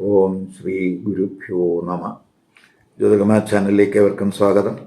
ഓം ശ്രീ ഗുരുഭ്യോ നമ. ജ്യോതികമാ ചാനലിലേക്ക് ഏവർക്കും സ്വാഗതം.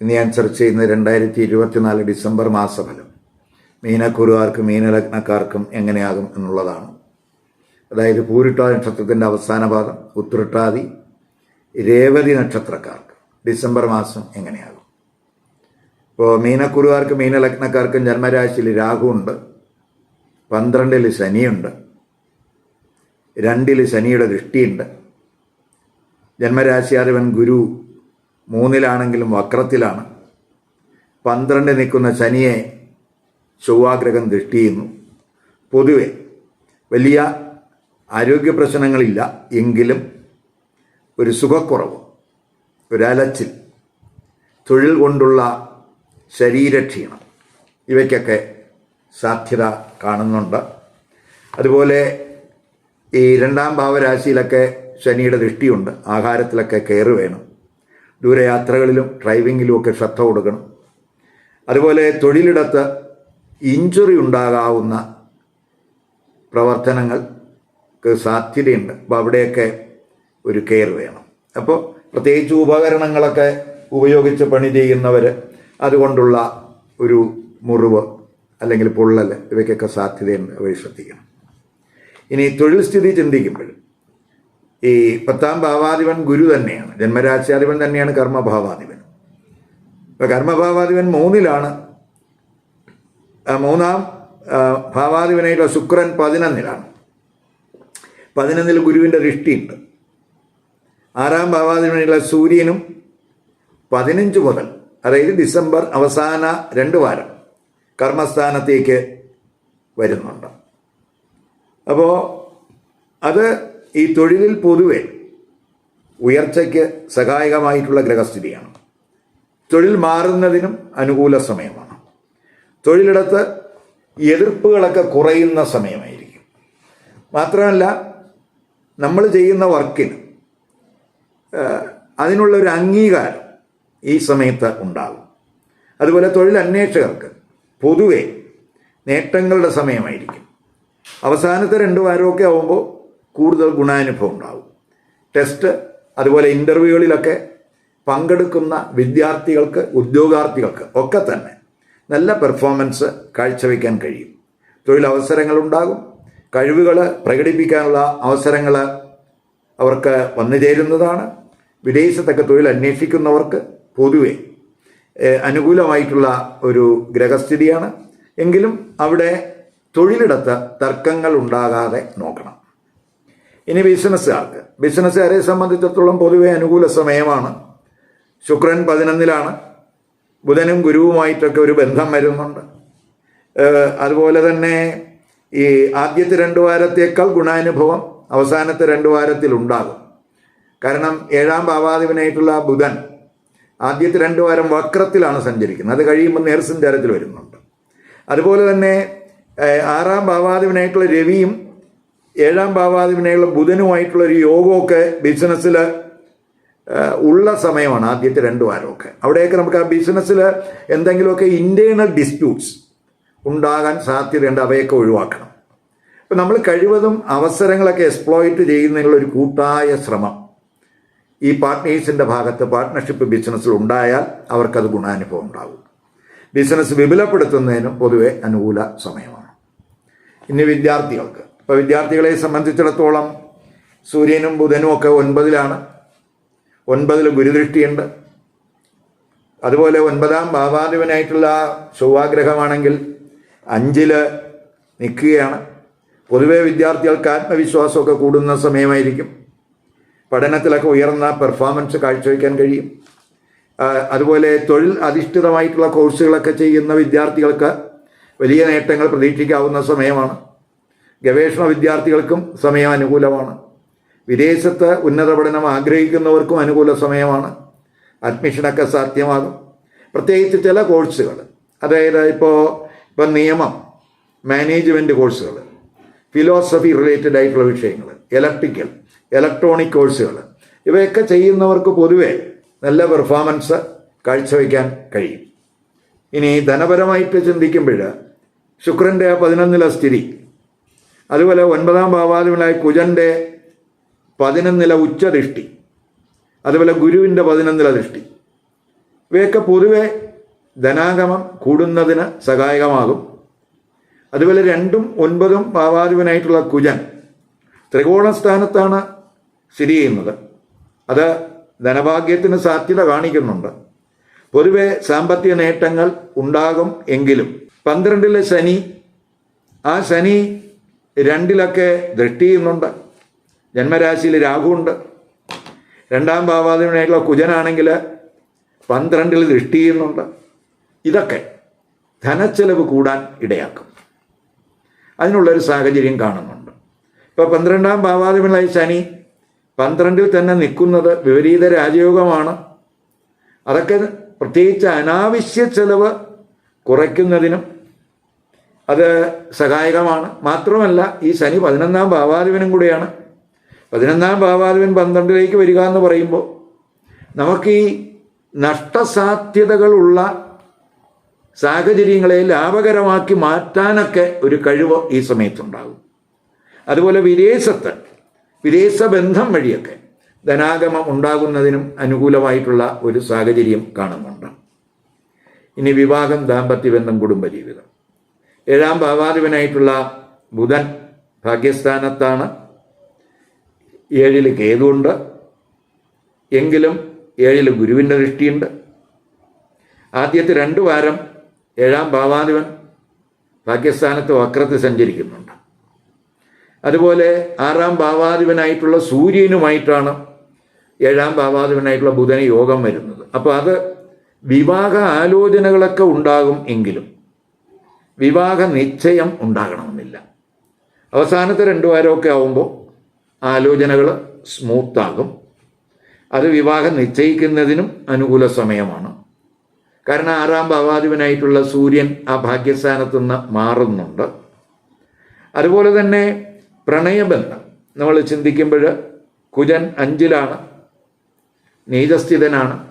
ഇന്ന് ഞാൻ ചർച്ച ചെയ്യുന്ന രണ്ടായിരത്തി ഇരുപത്തിനാല് ഡിസംബർ മാസഫലം. മീനക്കുരുവാർക്കും മീനലഗ്നക്കാർക്കും എങ്ങനെയാകും എന്നുള്ളതാണ്. അതായത് പൂരിട്ടാ നക്ഷത്രത്തിന്റെ അവസാന പാദം ഉത്രട്ടാതി രേവതി നക്ഷത്രക്കാർക്ക് ഡിസംബർ മാസം എങ്ങനെയാകും? ഇപ്പോൾ മീനക്കുരുവാർക്കും മീനലഗ്നക്കാർക്കും ജന്മരാശിയിൽ രാഹുണ്ട് പന്ത്രണ്ടിൽ ശനിയുണ്ട് രണ്ടിൽ ശനിയുടെ ദൃഷ്ടിയുണ്ട്. ജന്മരാശിയാധിപൻ ഗുരു മൂന്നിലാണെങ്കിലും വക്രത്തിലാണ്. പന്ത്രണ്ട് നിൽക്കുന്ന ശനിയെ ചൊവ്വാഗ്രഹം ദൃഷ്ടി ചെയ്യുന്നു പൊതുവെ വലിയ ആരോഗ്യ പ്രശ്നങ്ങളില്ല എങ്കിലും ഒരു സുഖക്കുറവ് ഒരലച്ചിൽ തൊഴിൽ കൊണ്ടുള്ള ശരീരക്ഷീണം ഇവയ്ക്കൊക്കെ സാധ്യത കാണുന്നുണ്ട്. അതുപോലെ ഈ രണ്ടാം ഭാവരാശിയിലൊക്കെ ശനിയുടെ ദൃഷ്ടിയുണ്ട്. ആഹാരത്തിലൊക്കെ കെയർ വേണം. ദൂരയാത്രകളിലും ഡ്രൈവിങ്ങിലും ഒക്കെ ശ്രദ്ധ കൊടുക്കണം. അതുപോലെ തൊഴിലിടത്ത് ഇഞ്ചുറി ഉണ്ടാകാവുന്ന പ്രവർത്തനങ്ങൾക്ക് സാധ്യതയുണ്ട്. അപ്പോൾ അവിടെയൊക്കെ ഒരു കെയർ വേണം. അപ്പോൾ പ്രത്യേകിച്ച് ഉപകരണങ്ങളൊക്കെ ഉപയോഗിച്ച് പണി ചെയ്യുന്നവർ അതുകൊണ്ടുള്ള ഒരു മുറിവ് അല്ലെങ്കിൽ പൊള്ളൽ ഇവയ്ക്കൊക്കെ സാധ്യതയുണ്ട്. അവർ ശ്രദ്ധിക്കണം. ഇനി തൊഴിൽ സ്ഥിതി ചിന്തിക്കുമ്പോൾ ഈ പത്താം ഭാവാധിപൻ ഗുരു തന്നെയാണ് ജന്മരാശ്യാധിപൻ തന്നെയാണ് കർമ്മഭാവാധിപൻ. ഇപ്പം കർമ്മഭാവാധിപൻ മൂന്നിലാണ്. മൂന്നാം ഭാവാധിപനായിട്ടുള്ള ശുക്രൻ പതിനൊന്നിലാണ്. പതിനൊന്നിൽ ഗുരുവിന്റെ ദൃഷ്ടിയുണ്ട് ആറാം ഭാവാധിപനായിട്ടുള്ള സൂര്യനും പതിനഞ്ച് മുതൽ അതായത് ഡിസംബർ അവസാന രണ്ട് വാരം കർമ്മസ്ഥാനത്തേക്ക് വരുന്നുണ്ട്. അപ്പോൾ അത് ഈ തൊഴിലിൽ പൊതുവെ ഉയർച്ചയ്ക്ക് സഹായകമായിട്ടുള്ള ഗ്രഹസ്ഥിതിയാണ് തൊഴിൽ മാറുന്നതിനും അനുകൂല സമയമാണ്. തൊഴിലിടത്ത് എതിർപ്പുകളൊക്കെ കുറയുന്ന സമയമായിരിക്കും. മാത്രമല്ല നമ്മൾ ചെയ്യുന്ന വർക്കിന് അതിനുള്ള ഒരു അംഗീകാരം ഈ സമയത്ത് ഉണ്ടാകും. അതുപോലെ തൊഴിൽ അന്വേഷകർക്ക് പൊതുവെ നേട്ടങ്ങളുടെ സമയമായിരിക്കും. അവസാനത്തെ രണ്ട് വാരമൊക്കെ ആവുമ്പോൾ കൂടുതൽ ഗുണാനുഭവം ഉണ്ടാവും. ടെസ്റ്റ് അതുപോലെ ഇന്റർവ്യൂകളിലൊക്കെ പങ്കെടുക്കുന്ന വിദ്യാർത്ഥികൾക്ക് ഉദ്യോഗാർത്ഥികൾക്ക് ഒക്കെ തന്നെ നല്ല പെർഫോമൻസ് കാഴ്ചവെക്കാൻ കഴിയും. തൊഴിലവസരങ്ങളുണ്ടാകും. കഴിവുകൾ പ്രകടിപ്പിക്കാനുള്ള അവസരങ്ങൾ അവർക്ക് വന്നു ചേരുന്നതാണ്. വിദേശത്തൊക്കെ തൊഴിൽ അന്വേഷിക്കുന്നവർക്ക് പൊതുവെ അനുകൂലമായിട്ടുള്ള ഒരു ഗ്രഹസ്ഥിതിയാണ്. എങ്കിലും അവിടെ തൊഴിലിടത്ത് തർക്കങ്ങൾ ഉണ്ടാകാതെ നോക്കണം. ഇനി ബിസിനസ്സുകാർക്ക്. ബിസിനസ്സുകാരെ സംബന്ധിച്ചിടത്തോളം പൊതുവെ അനുകൂല സമയമാണ്. ശുക്രൻ പതിനൊന്നിലാണ്. ബുധനും ഗുരുവുമായിട്ടൊക്കെ ഒരു ബന്ധം വരുന്നുണ്ട്. അതുപോലെ തന്നെ ഈ ആദ്യത്തെ രണ്ട് വാരത്തേക്കാൾ ഗുണാനുഭവം അവസാനത്തെ രണ്ട് വാരത്തിൽ ഉണ്ടാകും കാരണം ഏഴാം ഭാവാധിപനായിട്ടുള്ള ബുധൻ ആദ്യത്തെ രണ്ട് വാരം വക്രത്തിലാണ് സഞ്ചരിക്കുന്നത്. അത് കഴിയുമ്പോൾ നേർസഞ്ചാരത്തിൽ വരുന്നുണ്ട്. അതുപോലെ തന്നെ ആറാം ഭാവാധിപനായിട്ടുള്ള രവിയും ഏഴാം ഭാവാധിപനായുള്ള ബുധനുമായിട്ടുള്ള ഒരു യോഗമൊക്കെ ബിസിനസ്സിൽ ഉള്ള സമയമാണ് ആദ്യത്തെ രണ്ട് വാരമൊക്കെ. അവിടെയൊക്കെ നമുക്ക് ആ ബിസിനസ്സിൽ എന്തെങ്കിലുമൊക്കെ ഇന്റേർണൽ ഡിസ്പ്യൂട്ട്സ് ഉണ്ടാകാൻ സാധ്യതയുണ്ട് അവയൊക്കെ ഒഴിവാക്കണം. അപ്പം നമ്മൾ കഴിവതും അവസരങ്ങളൊക്കെ എക്സ്പ്ലോയിറ്റ് ചെയ്യുന്നതിനുള്ള ഒരു കൂട്ടായ ശ്രമം ഈ പാർട്ട്നേഴ്സിന്റെ ഭാഗത്ത് പാർട്ട്ണർഷിപ്പ് ബിസിനസ്സിൽ ഉണ്ടായാൽ അവർക്കത് ഗുണാനുഭവം ഉണ്ടാകും. ബിസിനസ് വിപുലപ്പെടുത്തുന്നതിനും പൊതുവെ അനുകൂല സമയമാണ്. ഇനി വിദ്യാർത്ഥികൾക്ക്. ഇപ്പോൾ വിദ്യാർത്ഥികളെ സംബന്ധിച്ചിടത്തോളം സൂര്യനും ബുധനും ഒക്കെ ഒൻപതിലാണ്. ഒൻപതിൽ ഗുരുദൃഷ്ടിയുണ്ട്. അതുപോലെ ഒൻപതാം ഭാവാധിപനായിട്ടുള്ള ചൊവ്വാഗ്രഹമാണെങ്കിൽ അഞ്ചിൽ നിൽക്കുകയാണ്. പൊതുവെ വിദ്യാർത്ഥികൾക്ക് ആത്മവിശ്വാസമൊക്കെ കൂടുന്ന സമയമായിരിക്കും. പഠനത്തിലൊക്കെ ഉയർന്ന പെർഫോമൻസ് കാഴ്ചവെക്കാൻ കഴിയും. അതുപോലെ തൊഴിൽ അധിഷ്ഠിതമായിട്ടുള്ള കോഴ്സുകളൊക്കെ ചെയ്യുന്ന വിദ്യാർത്ഥികൾക്ക് വലിയ നേട്ടങ്ങൾ പ്രതീക്ഷിക്കാവുന്ന സമയമാണ്. ഗവേഷണ വിദ്യാർത്ഥികൾക്കും സമയം അനുകൂലമാണ്. വിദേശത്ത് ഉന്നത പഠനം ആഗ്രഹിക്കുന്നവർക്കും അനുകൂല സമയമാണ്. അഡ്മിഷനൊക്കെ സാധ്യമാകും. പ്രത്യേകിച്ച് ചില കോഴ്സുകൾ അതായത് ഇപ്പോൾ ഇപ്പം നിയമം മാനേജ്മെന്റ് കോഴ്സുകൾ ഫിലോസഫി റിലേറ്റഡ് ആയിട്ടുള്ള വിഷയങ്ങൾ ഇലക്ട്രിക്കൽ ഇലക്ട്രോണിക് കോഴ്സുകൾ ഇവയൊക്കെ ചെയ്യുന്നവർക്ക് പൊതുവെ നല്ല പെർഫോമൻസ് കാഴ്ചവെക്കാൻ കഴിയും. ഇനി ധനപരമായിട്ട് ചിന്തിക്കുമ്പോൾ ശുക്രന്റെ പതിനൊന്നില സ്ഥിതി. അതുപോലെ ഒൻപതാം ഭാവാധിപനായ കുജന്റെ പതിനൊന്നില ഉച്ചദൃഷ്ടി. അതുപോലെ ഗുരുവിന്റെ പതിനൊന്നില ദൃഷ്ടി. ഇവയൊക്കെ പൊതുവെ ധനാഗമം കൂടുന്നതിന് സഹായകമാകും. അതുപോലെ രണ്ടും ഒൻപതും ഭാവാധിപനായിട്ടുള്ള കുജൻ ത്രികോണ സ്ഥാനത്താണ് സ്ഥിതി ചെയ്യുന്നത്. അത് ധനഭാഗ്യത്തിന് സാധ്യത കാണിക്കുന്നുണ്ട്. പൊതുവെ സാമ്പത്തിക നേട്ടങ്ങൾ ഉണ്ടാകും എങ്കിലും പന്ത്രണ്ടിലെ ശനി. ആ ശനി രണ്ടിലൊക്കെ ദൃഷ്ടി ചെയ്യുന്നുണ്ട്. ജന്മരാശിയിൽ രാഹുണ്ട് രണ്ടാം ഭാവാധിപനായിട്ടുള്ള കുജനാണെങ്കിൽ പന്ത്രണ്ടിൽ ദൃഷ്ടി ചെയ്യുന്നുണ്ട്. ഇതൊക്കെ ധനച്ചെലവ് കൂടാൻ ഇടയാക്കും. അതിനുള്ളൊരു സാഹചര്യം കാണുന്നുണ്ട്. ഇപ്പോൾ പന്ത്രണ്ടാം ഭാവാധിപനായ ശനി പന്ത്രണ്ടിൽ തന്നെ നിൽക്കുന്നത് വിപരീത രാജയോഗമാണ്. അതൊക്കെ പ്രത്യേകിച്ച് അനാവശ്യ ചെലവ് കുറയ്ക്കുന്നതിനും അത് സഹായകമാണ്. മാത്രമല്ല ഈ ശനി പതിനൊന്നാം ഭാവാധിപനും കൂടെയാണ്. പതിനൊന്നാം ഭാവാധിപൻ പന്ത്രണ്ടിലേക്ക് വരിക എന്ന് പറയുമ്പോൾ നമുക്ക് ഈ നഷ്ടസാധ്യതകളുള്ള സാഹചര്യങ്ങളെ ലാഭകരമാക്കി മാറ്റാനൊക്കെ ഒരു കഴിവ് ഈ സമയത്തുണ്ടാകും. അതുപോലെ വിദേശത്ത് വിദേശ ബന്ധം വഴിയൊക്കെ ധനാഗമം ഉണ്ടാകുന്നതിനും അനുകൂലമായിട്ടുള്ള ഒരു സാഹചര്യം കാണുന്നുണ്ട്. ഇനി വിവാഹം ദാമ്പത്യ ബന്ധം കുടുംബജീവിതം. ഏഴാം ഭാവാധിപനായിട്ടുള്ള ബുധൻ ഭാഗ്യസ്ഥാനത്താണ്. ഏഴിൽ കേതുണ്ട് എങ്കിലും ഏഴിൽ ഗുരുവിന്റെ ദൃഷ്ടിയുണ്ട്. ആദ്യത്തെ രണ്ട് വാരം ഏഴാം ഭാവാധിപൻ ഭാഗ്യസ്ഥാനത്ത് വക്രത്തിൽ സഞ്ചരിക്കുന്നുണ്ട്. അതുപോലെ ആറാം ഭാവാധിപനായിട്ടുള്ള സൂര്യനുമായിട്ടാണ് ഏഴാം ഭാവാധിപനായിട്ടുള്ള ബുധന് യോഗം വരുന്നത്. അപ്പോൾ അത് വിവാഹ ആലോചനകളൊക്കെ ഉണ്ടാകും എങ്കിലും വിവാഹ നിശ്ചയം ഉണ്ടാകണമെന്നില്ല. അവസാനത്തെ രണ്ടു വാരമൊക്കെ ആവുമ്പോൾ ആലോചനകൾ സ്മൂത്താകും. അത് വിവാഹം നിശ്ചയിക്കുന്നതിനും അനുകൂല സമയമാണ്. കാരണം ആറാം ഭാവാധിപനായിട്ടുള്ള സൂര്യൻ ആ ഭാഗ്യസ്ഥാനത്തു നിന്ന് മാറുന്നുണ്ട്. അതുപോലെ തന്നെ പ്രണയബന്ധം. നമ്മൾ ചിന്തിക്കുമ്പോൾ കുജൻ അഞ്ചിലാണ് നീചസ്ഥിതനാണ്.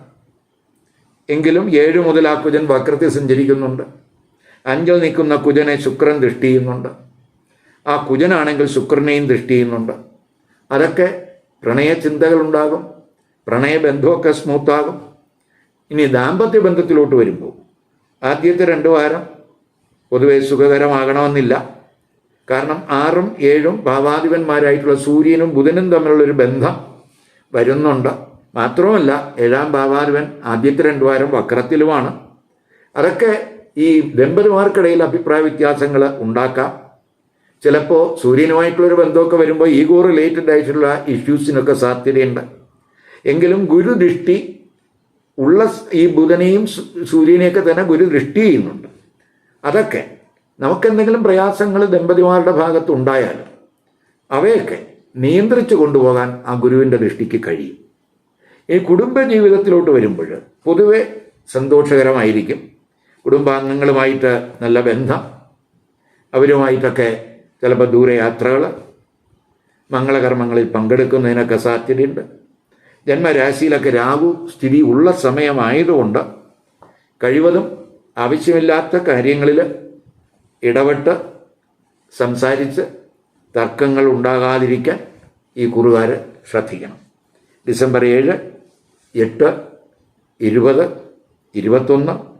എങ്കിലും ഏഴ് മുതൽ ആ കുജൻ വക്രത്തിൽ സഞ്ചരിക്കുന്നുണ്ട്. അഞ്ചിൽ നിൽക്കുന്ന കുജനെ ശുക്രൻ ദൃഷ്ടി ചെയ്യുന്നുണ്ട്. ആ കുജനാണെങ്കിൽ ശുക്രനെയും ദൃഷ്ടി ചെയ്യുന്നുണ്ട്. അതൊക്കെ പ്രണയചിന്തകളുണ്ടാകും പ്രണയബന്ധമൊക്കെ സ്മൂത്താകും. ഇനി ദാമ്പത്യ ബന്ധത്തിലോട്ട് വരുമ്പോൾ ആദ്യത്തെ രണ്ട് വാരം പൊതുവെ സുഖകരമാകണമെന്നില്ല. കാരണം ആറും ഏഴും ഭാവാധിപന്മാരായിട്ടുള്ള സൂര്യനും ബുധനും തമ്മിലുള്ളൊരു ബന്ധം വരുന്നുണ്ട്. മാത്രമല്ല ഏഴാം ഭാവാധിപൻ ആദ്യത്തെ രണ്ട് വാരം വക്രത്തിലുമാണ്. അതൊക്കെ ഈ ദമ്പതിമാർക്കിടയിൽ അഭിപ്രായ വ്യത്യാസങ്ങൾ ഉണ്ടാക്കാം. ചിലപ്പോൾ സൂര്യനുമായിട്ടുള്ളൊരു ബന്ധമൊക്കെ വരുമ്പോൾ ഈഗോ റിലേറ്റഡ് ആയിട്ടുള്ള ഇഷ്യൂസിനൊക്കെ സാധ്യതയുണ്ട്. എങ്കിലും ഗുരുദൃഷ്ടി ഉള്ള ഈ ബുധനെയും സൂര്യനെയൊക്കെ തന്നെ ഗുരു ദൃഷ്ടി ചെയ്യുന്നുണ്ട്. അതൊക്കെ നമുക്കെന്തെങ്കിലും പ്രയാസങ്ങൾ ദമ്പതിമാരുടെ ഭാഗത്ത് ഉണ്ടായാലും അവയൊക്കെ നിയന്ത്രിച്ചു കൊണ്ടുപോകാൻ ആ ഗുരുവിന്റെ ദൃഷ്ടിക്ക് കഴിയും. ഈ കുടുംബ ജീവിതത്തിലോട്ട് വരുമ്പോൾ പൊതുവെ സന്തോഷകരമായിരിക്കും. കുടുംബാംഗങ്ങളുമായിട്ട് നല്ല ബന്ധം അവരുമായിട്ടൊക്കെ ചിലപ്പോൾ ദൂരയാത്രകൾ മംഗളകർമ്മങ്ങളിൽ പങ്കെടുക്കുന്നതിനൊക്കെ സാധ്യതയുണ്ട്. ജന്മരാശിയിലൊക്കെ രാഹു സ്ഥിതി ഉള്ള സമയമായതുകൊണ്ട് കഴിവതും ആവശ്യമില്ലാത്ത കാര്യങ്ങളിൽ ഇടപെട്ട് സംസാരിച്ച് തർക്കങ്ങൾ ഉണ്ടാകാതിരിക്കാൻ ഈ കുറുകാർ ശ്രദ്ധിക്കണം. ഡിസംബർ ഏഴ് എട്ട് ഇരുപത് ഇരുപത്തൊന്ന്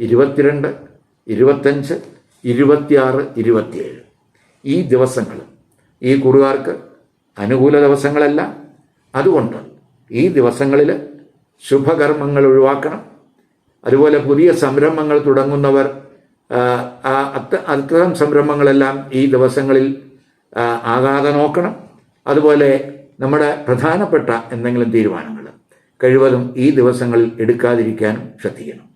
ഇരുപത്തിരണ്ട് ഇരുപത്തഞ്ച് ഇരുപത്തിയാറ് ഇരുപത്തിയേഴ്. ഈ ദിവസങ്ങൾ ഈ കുറുകാർക്ക് അനുകൂല ദിവസങ്ങളല്ല. അതുകൊണ്ട് ഈ ദിവസങ്ങളിൽ ശുഭകർമ്മങ്ങൾ ഒഴിവാക്കണം. അതുപോലെ പുതിയ സംരംഭങ്ങൾ തുടങ്ങുന്നവർ അത്തരം സംരംഭങ്ങളെല്ലാം ഈ ദിവസങ്ങളിൽ ആകാതെ നോക്കണം. അതുപോലെ നമ്മുടെ പ്രധാനപ്പെട്ട എന്തെങ്കിലും തീരുമാനങ്ങൾ കഴിവതും ഈ ദിവസങ്ങളിൽ എടുക്കാതിരിക്കാനും ശ്രദ്ധിക്കണം.